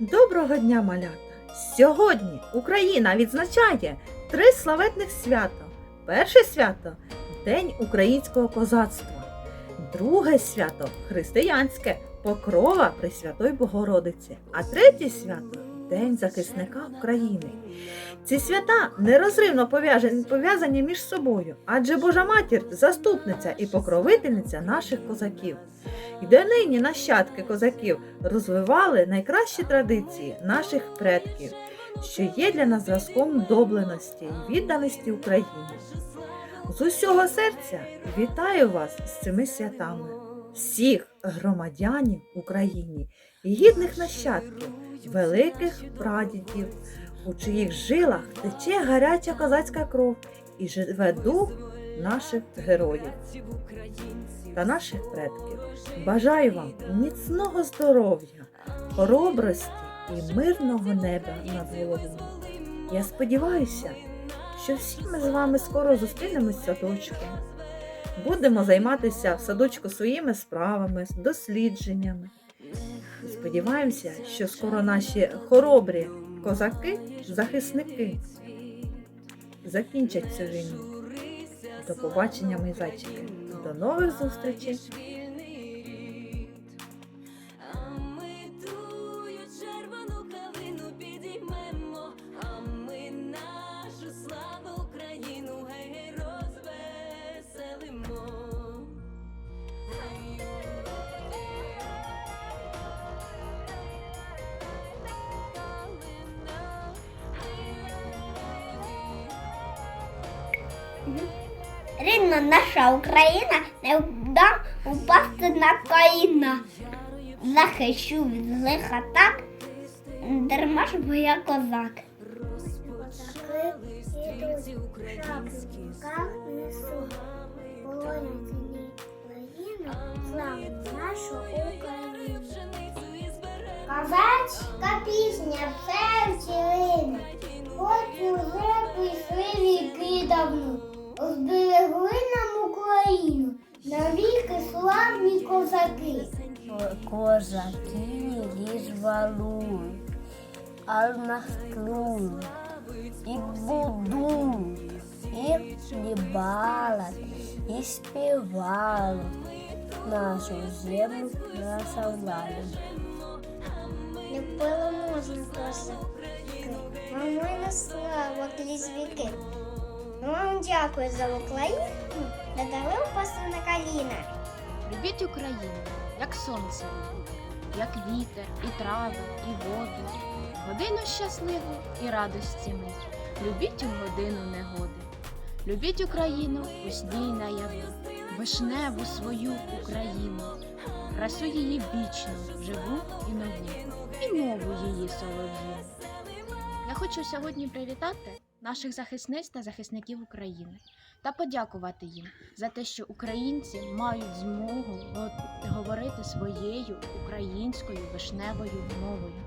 Доброго дня, малята! Сьогодні Україна відзначає три славетних свята. Перше свято День українського козацтва. Друге свято християнське Покрова Пресвятої Богородиці. А третє свято День захисника України. Ці свята нерозривно пов'язані між собою, адже Божа матір заступниця і покровительниця наших козаків. І донині нащадки козаків розвивали найкращі традиції наших предків, що є для нас зразком добленості і відданості Україні. З усього серця вітаю вас з цими святами, всіх громадянів України гідних нащадків, великих прадідів, у чиїх жилах тече гаряча козацька кров і живе дух наших героїв та наших предків. Бажаю вам міцного здоров'я, хоробрості і мирного неба над головою. Я сподіваюся, що всі ми з вами скоро зустрінемось в садочку. Будемо займатися в садочку своїми справами, дослідженнями. Сподіваємося, що скоро наші хоробрі козаки, захисники закінчать цю війну. До побачення, мої зайчики. До нових зустрічей! Рідна наша Україна не дам упасти на коліна. Захищу від злих атак, дарма ж бо я козак. Козацька пісня все втілина, хоч уже прийшли віки давно, козаки. Козаки ліж валують, а наструють, і будують, і хлібалать, і співали, нашу землю наславляють. Не переможні козаки, мамина слава крізь віки. Вам дякую за Україну, не дали упасти на коліна. Любіть Україну, як сонце, як вітер, і трави, і воду, годину щасливу і радості мить. Любіть у годину негоди. Любіть Україну пусній наяву, вишневу свою Україну, красу її вічну, живу і нову, і мову її солов'їну. Я хочу сьогодні привітати наших захисниць та захисників України та подякувати їм за те, що українці мають змогу говорити своєю українською вишневою мовою.